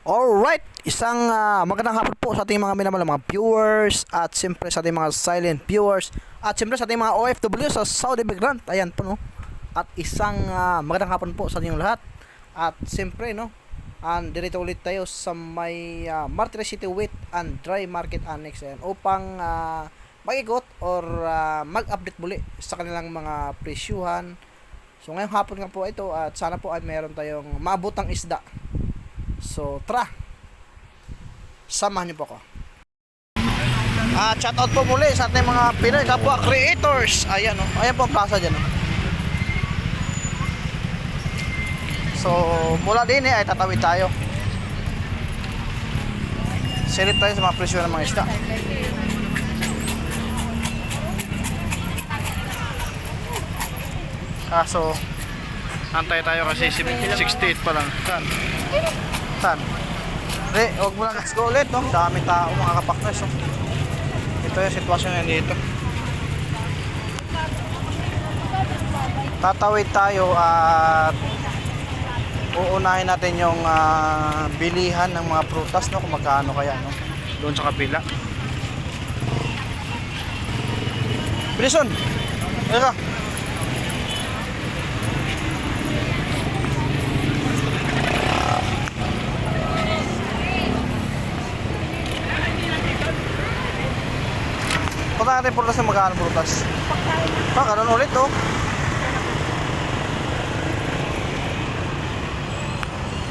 Alright, isang ah, magandang hapon po sa ating mga minamahal na mga viewers at siyempre sa ating mga silent viewers at siyempre sa ating mga OFW sa Saudi Migrant. Ayan po no. At isang ah, magandang hapon po sa inyong lahat. At siyempre no, and dirito ulit tayo sa may uh, Martires City Wheat and Dry Market Annex ayan, upang ah, mag-ikot or ah, mag-update muli sa kanilang mga presyuhan. So ngayong hapon nga po ito at sana po ay meron tayong maabotang isda. So, tara. Samahan niyo po ako. Ah, shout out po muli sa ating mga Pinoy kapwa creators. Ayan oh. Ayan po ang plaza diyan oh. So, mula din eh ay tatawid tayo. Silip tayo sa mga presyo ng mga isda. Kaso, antay tayo kasi 68 pa lang. Saan? Saan? Re, huwag mo lang let's go ulit, no? Dami tao, mga kapaknes, oh. Ito yung sitwasyon yan dito. Tatawid tayo at uunahin natin yung ah, bilihan ng mga prutas, no? Kung magkano kaya, no? Doon sa kapila. Bilison! Ano Punta natin prutas na magkano prutas. Ah, ganun ulit oh.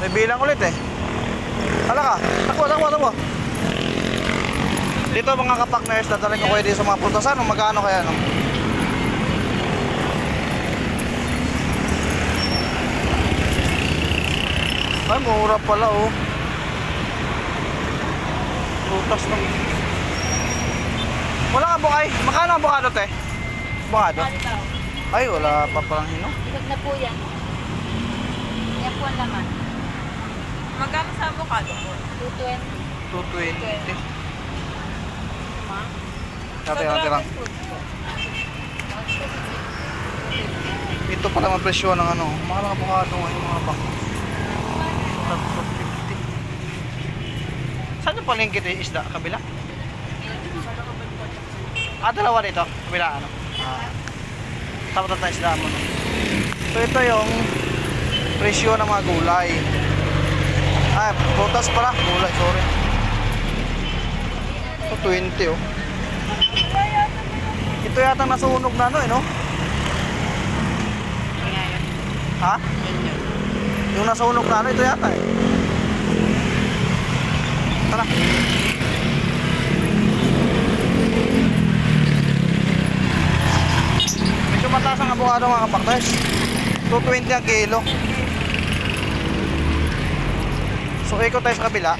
May bilang ulit eh. Hala ka, takbo, takbo, takbo. Dito mga kapakners, dadalhin ko kayo dito sa mga prutasan. Ano, magkano kaya no? Ay, mura pala oh. Prutas na. Wala ka bukay. Magkano ang bukado, te? Bukado? Ay, wala pa palang hino. Bilog na po yan. Yan po ang laman. Magkano sa avocado po? 220. 220. Ma. Dati, dati lang. Ito pala ang presyo ng ano. Mahal ang bukado ngayon mga bak. 350. Saan yung palengke ito yung isda? Kabila? Ah, dalawa dito. Kabila ano? Ah. Tapos tayo isda mo. So ito yung presyo ng mga gulay. Ah, prutas pala. Gulay, sorry. Ito 20 oh. Ito yata nasunog na ano eh, no? Ha? Yung nasunog na ano, ito yata eh. Tara. Medyo mataas ang abogado mga kapaktes. 220 ang kilo. So, ikot tayo sa kabila.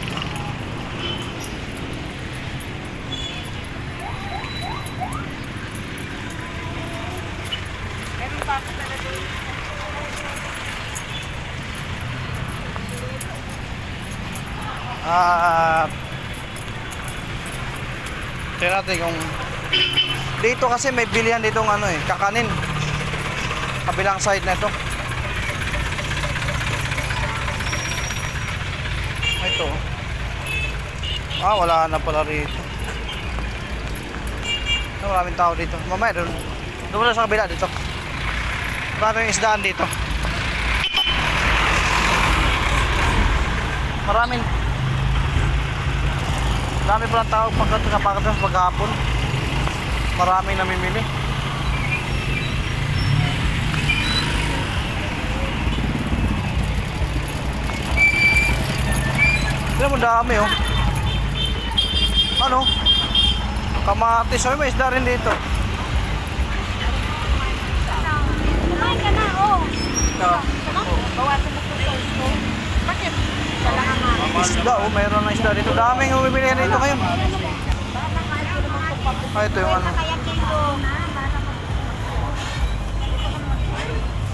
Ah, Tingnan natin kung dito kasi may bilihan dito ng ano eh, kakanin. Kabilang side na ito. Ito. Ah, wala na pala rito. Ah, Maraming tao dito. Mamaya doon. Doon muna sa kabila dito. Maraming isdaan dito. Maraming Dami pa tao pagkat kapagkat sa paghapon. Maraming namimili. Tignan mo dami oh. Ano? Kamatis. Ay, may isda rin dito. Kumain ka na, oh. Ah, Bawasan mo sa usto. Bakit? Isda oh, mayroon na isda dito. Daming bumibili dito ngayon. Ah, ito yung ano.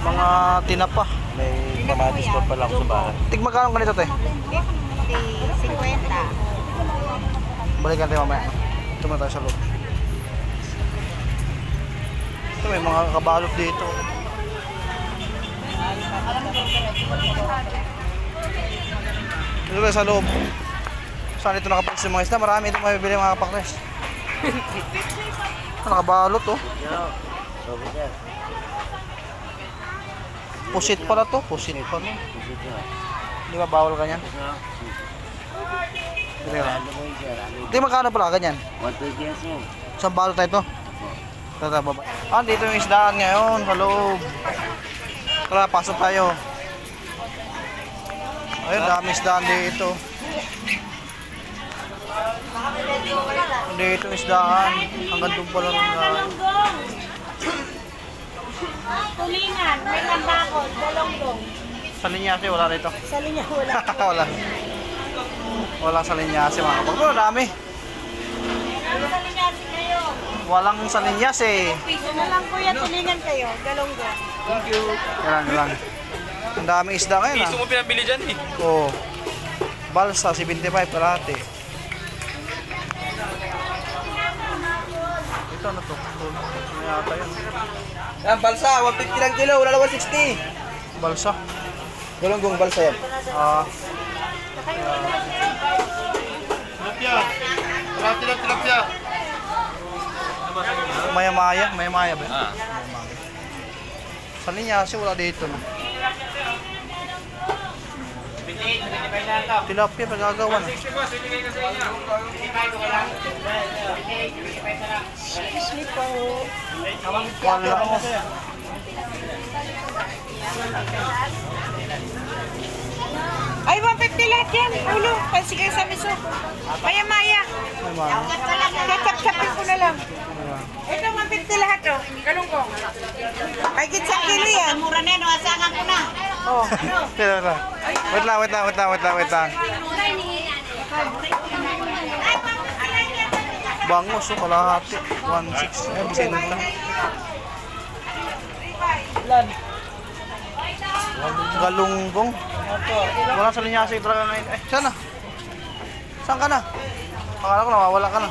Mga tinapa. May kamatis pa pala ako sa bahay. Tigmagkano ganito te? Di 50. Balikan tayo mamaya. Ito muna tayo sa loob. Ito may mga kabalot dito. Dito tayo sa loob. Saan ito nakapalis yung mga isda? Marami itong mabibili mga kapakners. Ah, Nakabalot oh. Pusit pala to. Pusit pa no. Di ba bawal ganyan? Hindi ba? Di magkano pala ganyan? Isang balot na ito? Tara, baba. Ah, dito yung isdaan ngayon, sa loob. Tara, pasok tayo. Ayun, dami isdaan dito. Dito yung isdaan. Hanggang doon pala rin na. Tulingan, may lambakot, dalonggong. Sa linyasi, wala rito. Sa linya wala. wala. Walang sa linyasi mga kapag. Pero dami. Ano sa linyasi kayo? Walang sa linyasi. Piso na lang kuya, tulingan kayo, dalonggong. Yan lang. Ang daming isda ngayon ah. Piso mo pinabili dyan eh. Oo. Balsa, 75 kalahati. Ito ano to? Ano yata yun? Yan, balsa, 150 lang kilo, wala lang 160. Balsa. Galonggong balsa yan. Ah, maya-maya, maya-maya ba? Ah. Sa linyasi, wala dito no. Tilapia, pagagawa na. Wala. Ay, 150 lahat yan. Ulo, pansi kayo sa miso. Maya, maya. Tatap-tapin ko na lang. Ito, 150 lahat, oh. Galunggong. Ay, sa kilo yan. Mura na, no? Asangan ko na. Oh. Tira, tira. Wait lang, wait lang, wait lang, wait lang, wait lang. Bangos, oh, kalahati. 1.6. Eh, bisin lang. Galunggong. Wala sa linyasi talaga ngayon. Eh, saan na? Saan ka na? Akala ko nawawala ka na.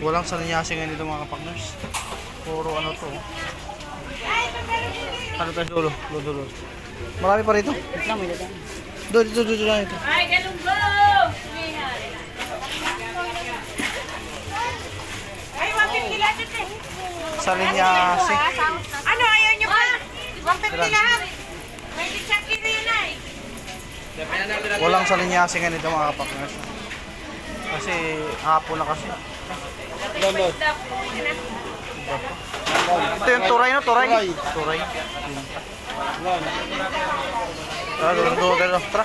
Walang sa linyasi ngayon dito mga kapakners. Puro ano to. Oh. Ano tayo dulo? Dulo, dulo. Marami pa rito. Doon, dito, dito, dito. dito. Ay, galunggong! Ay, 150 lahat ito. eh. Sa linyasi. Ano, ayaw nyo pa? 150 lahat. May isang kilo yun ay. Walang sa linyasi ngayon dito mga kapakners. Kasi hapon na kasi. Ito yung turay no, turay. Turay. Tara, doon, doon, doon, tara.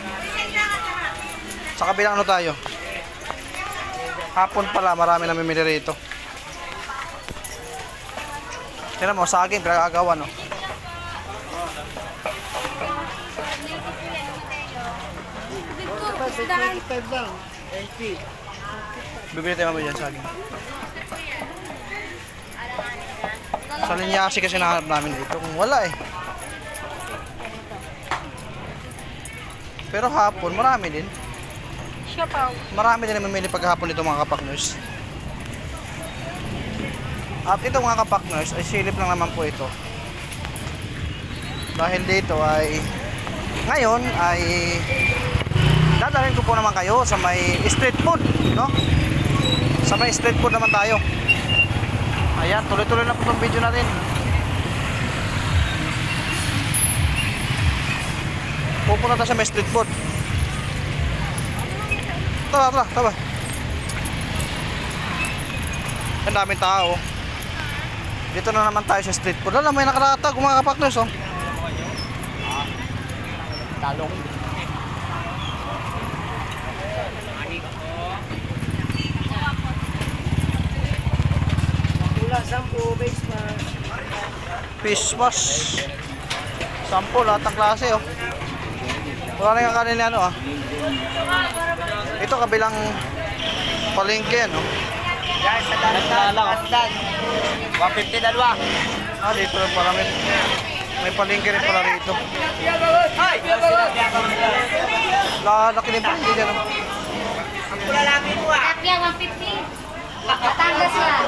Sa kabilang ano tayo? Hapon pala, marami namimili rito. Tignan mo, saging, pinagagawa, no? Bibili tayo mamaya dyan saging. Sa linyasi kasi nahanap namin dito. Kung wala eh. Pero hapon, marami din. Siya pa. Marami din namimili paghapon dito mga kapakners. At ito mga kapakners, ay silip lang naman po ito. Dahil dito ay ngayon ay dadalhin ko po naman kayo sa may street food, no? Sa may street food naman tayo. Ayan, tuloy-tuloy na po itong video natin. Pupunta tayo sa may street food. Tara, tara, tara. Ang daming tao. Dito na naman tayo sa street food. Alam, may nakaratag mga kapakners, oh. Talong. 10 base pa. Fish mash. Sampo, lahat ng klase, oh. Wala na yung kanin ano, ah. Ito kabilang palengke, ano. Guys, sa dalan, asdan. 150 dalawa. Ah, dito rin pala may, may palengke rin pala rito. Ay! Lalaki din palengke dyan, oh. Tilapia 150. Batangas yan.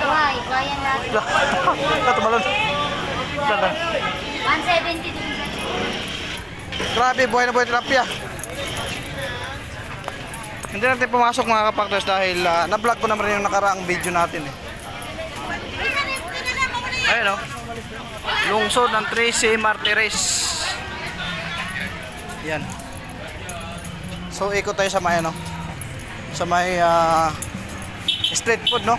Buhay, buhayan natin. Ito tumalon. Ganda. 170 din. Grabe, buhay na buhay tilapia. Hindi natin pumasok mga kapaktos dahil ah, na-vlog ko naman yung nakaraang video natin eh. Ayun oh. Lungsod ng Tracy Martires. Yan. So ikot tayo sa may ano. Sa may ah, street food no.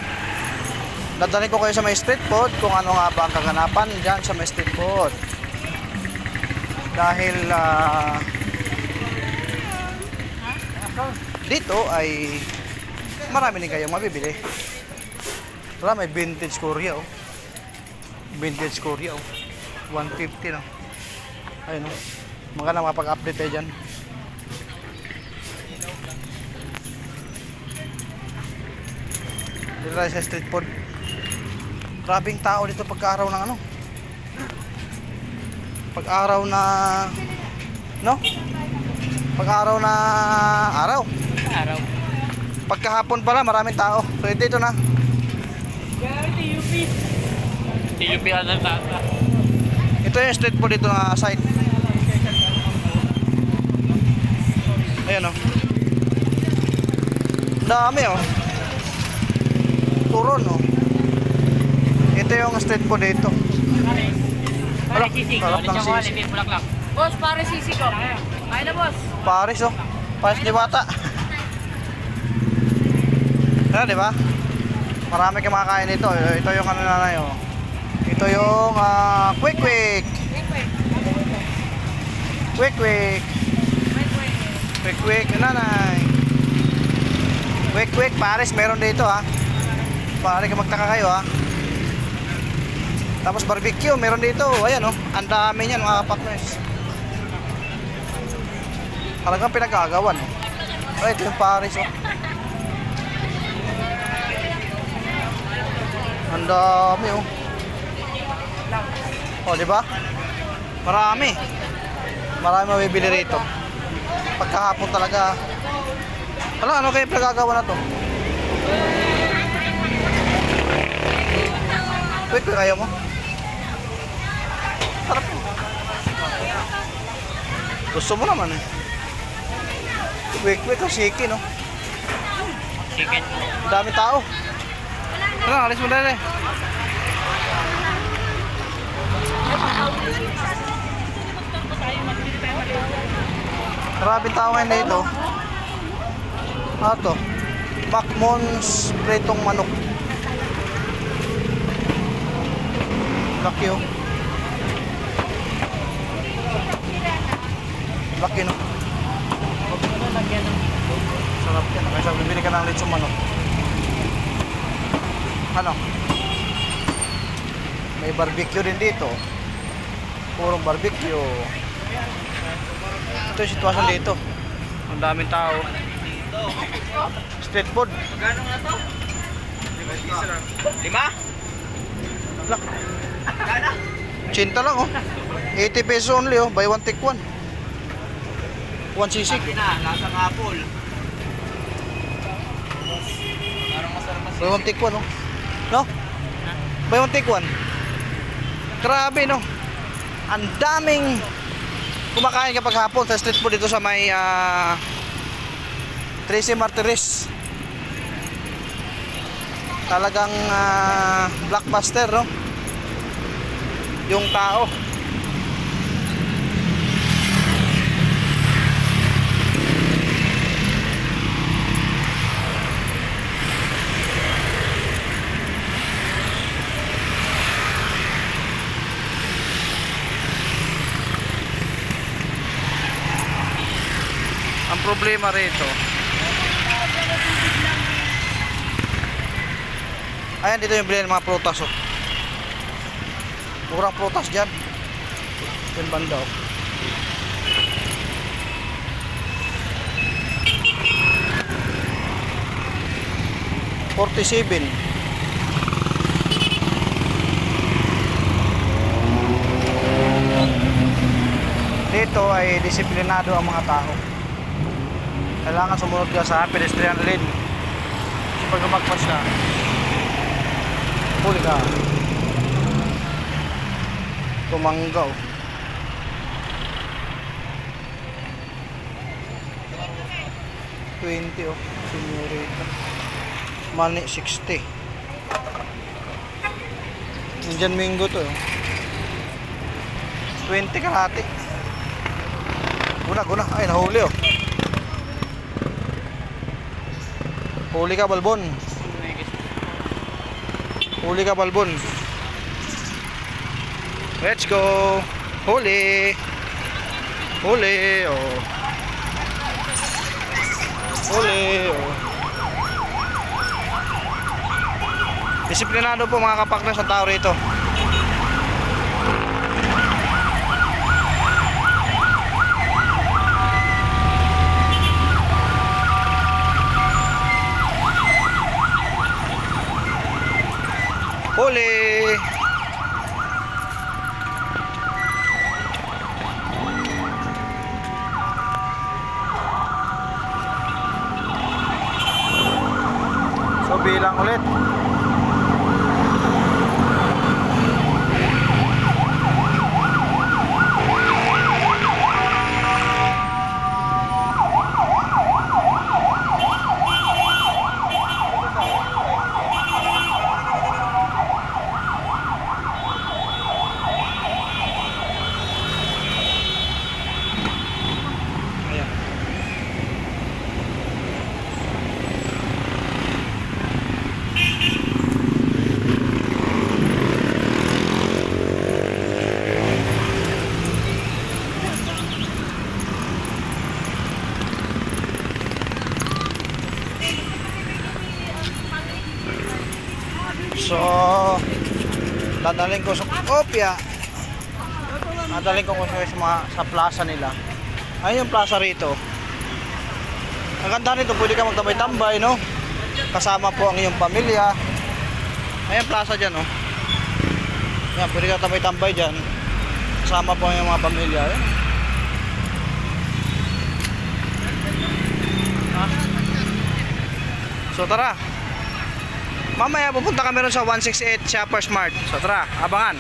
Dadalhin ko kayo sa may street food kung ano nga ba ang kaganapan dyan sa may street food. Dahil ah, dito ay marami din kayong mabibili. Wala, may vintage Korea oh. Vintage Korea oh. 150 no. Ayun oh. Maganda makapag-update tayo dyan. Dito tayo sa street food. Grabing tao dito pagka-araw ng ano. Pag-araw na no? Pag-araw na araw. Araw. Pagkahapon pala maraming tao. So dito na. Tiyupihan ng tata. Ito yung street food dito na side. Ayan o. Dami o. Turon o. Ito yung street food dito. Alak, sarap ng sisi. bulaklak. Boss, pare sisi ko. Kaya na, boss. Paris o. Paris di bata. Ano, di ba? Marami kang makakain dito. Ito yung ano na yun. Ito yung ah, quick quick. Quick quick. Quick quick, yung nanay. Quick quick, Paris, meron dito ha. Pare ka magtaka kayo ha. Tapos barbecue, meron dito. Ayan oh, ang dami niyan mga partners. Talagang pinagagawan. Oh. Ay, ito yung Paris oh. Ang dami oh. Oh, di ba? Marami. Marami mabibili rito. Pagkahapon talaga. Wala, ano kayo pinagagawa na to? Wait, wait, ayaw mo? Sarap mo. Gusto mo naman eh. Wait, wait, ang siki, no? Chicken. Ang dami tao. Ano, alis mo na eh. Maraming tao ngayon dito. Ano to? Macmons pretong manok. Laki oh. Laki no. Sarap yan. Kaysa bibili ka ng lechong manok. Ano? May barbecue din dito. Purong barbecue. Ito yung sitwasyon dito. Ang daming tao. Street food. Lima? Lak. Chinta lang oh. 80 pesos only oh. Buy one take one. One sisig. na, lasang apple. Buy one take one oh. No? Buy one take one. Grabe no. Ang daming kumakain kapag hapon sa street food dito sa may ah, Tracy Martires. Talagang ah, blockbuster no. Yung tao. Ang problema rito. Ayan dito yung bilhin ng mga prutas oh. Murang prutas dyan. Yung banda oh. Forty-seven. Dito ay disiplinado ang mga tao kailangan sumunod ka sa pedestrian lane kasi pag lumagpas ka huli ka Tumanggaw. Oh. Twenty oh, senorita. Mani sixty. Indian mango to oh. Twenty kalahati. Guna, guna. Ay, nahuli oh. Huli ka, Balbon. Huli ka, Balbon. Go. Huli. Huli, oh. Huli, oh. Disiplinado po mga kapakna sa tao rito. Huli! So bilang ulit. Ayan. So, dadalhin ko sa Opia. Dadalhin ko ko sa mga sa plaza nila. Ayun yung plaza rito. Ang ganda nito, pwede ka magtambay-tambay, no? Kasama po ang iyong pamilya. Ayun plaza dyan, no? Yan, pwede ka tambay-tambay dyan. Kasama po ang iyong mga pamilya. Ayun. Ah. So tara. Mamaya pupunta kami ron sa 168 Shoppers Mart. So tara, abangan.